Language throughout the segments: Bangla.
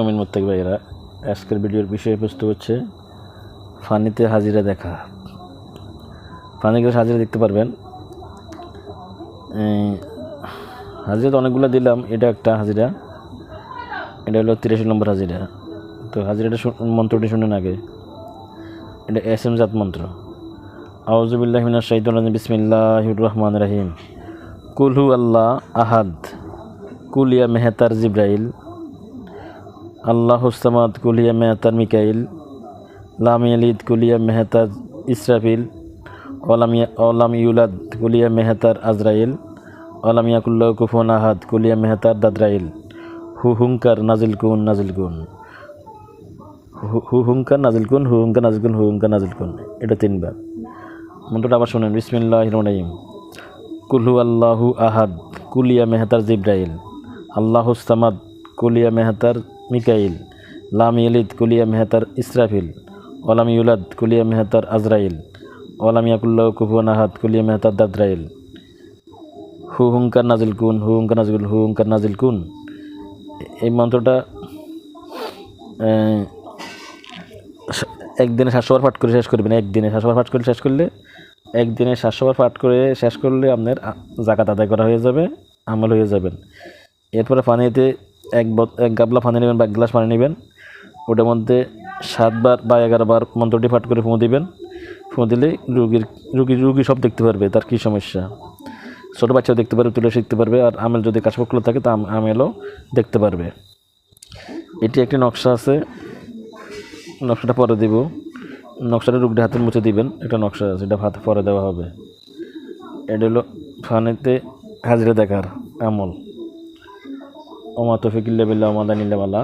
আমিন মোত্তাক ভাইয়েরা, আজকের ভিডিওর বিষয়বস্তু হচ্ছে ফানিতে হাজিরা দেখা। ফানি হাজিরা দেখতে পারবেন। হাজিরা তো অনেকগুলো দিলাম, এটা একটা হাজিরা, এটা হলো তিরাশি নম্বর হাজিরা। তো হাজিরাটা মন্ত্রটি শুনেন আগে। এটা এস এম জাত মন্ত্র। আউজুবিল্লাহ মিনাশ শাইতানির রাজিম, বিসমিল্লাহির রহমানির রহিম। কুলহু আল্লাহ আহাদ কুলিয়া মেহতার জিব্রাইল। আল্লাহ হুস্তামাদ কুলিয়া মেহতার মিকাইল, লাম ইয়ালিদ কুলিয়া মেহতার ইসরাফিল ওলাম ইয়া- ওলাম ইউলাদ কুলিয়া মেহতার আজরাইল ওলাম ইয়াকুল্লাহ কুফুন আহাদ কুলিয়া মেহতার দাদরাইল। হু হুঙ্কার নাজিল কুন নাজিল কুন। হু- হুঙ্কার নাজিল কুন, হু হুঙ্কার নাজিল কুন, হু হুঙ্কার নাজিল কুন। এটা তিনবার। মন্ত্রটা আবার শুনেন বিসমিল্লাহ রহিম। কুলহু আল্লাহু আহাদ কুলিয়া মেহতার জিব্রাইল। আল্লাহ সামাদ কুলিয়া মেহতার মিকাইল, লাম ইয়ালিদ কুলিয়া মেহতার ইসরাফিল, ওলাম ইউলাদ কুলিয়া মেহতার আজরাইল, ওলাম ইয়াকুল্লাহ কুফুয়ান আহাদ কুলিয়া মেহতার দাদরাইল। হু হুঙ্কার নাজিল কুন, হু হুঙ্কার নাজিল, হু হুঙ্কার নাজিল কুন। এই মন্ত্রটা একদিনে সাতশোবার পাঠ করে শেষ করবেন। একদিনে সাতশোবার পাঠ করে শেষ করলে, একদিনে সাতশোবার পাঠ করে শেষ করলে আপনার জাকাত আদায় করা হয়ে যাবে, আমল হয়ে যাবেন। এরপরে পানিতে এক এক গাবলা পানি নেবেন বা এক গ্লাস পানি নেবেন। ওটার মধ্যে সাতবার বা এগারোবার মন্ত্রটি পাঠ করে ফুঁ দিবেন। ফুঁ দিলে রুগীর, রুগী রুগী সব দেখতে পারবে তার কী সমস্যা। ছোটো বাচ্চাও দেখতে পারবে, তুলে শিখতে পারবে আর আমেল যদি কাশপক্ষ থাকে তা আম- আমেলও দেখতে পারবে। এটি একটি নকশা আছে। নকশাটা পরে দিব। নকশাটা রুগীর হাতে মুছে দিবেন। একটা নকশা আছে, এটা হাতে পরে দেওয়া হবে। এটা হলো ফানেতে হাজিরা দেখার আমল। ওমা তফিকুল্লা বিল্লা ওমাদানিল্লামাল্লা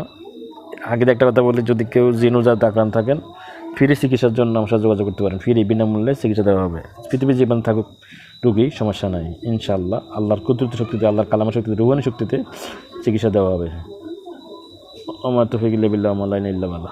আগে একটা কথা বলি, যদি কেউ জিনুজাতে আক্রান্ত থাকেন, ফ্রি চিকিৎসার জন্য আমার সাথে যোগাযোগ করতে পারেন। ফ্রি বিনামূল্যে চিকিৎসা দেওয়া হবে। পৃথিবীর জীবন থাকুক, রুগী, সমস্যা নাই, ইনশাআল্লাহ। আল্লাহর কুদরত শক্তিতে, আল্লাহর কালামা শক্তিতে, রুহানি শক্তিতে চিকিৎসা দেওয়া হবে। ওমা তফিকুল্লা বিল্লা ওমাদানিল্লামাল্লা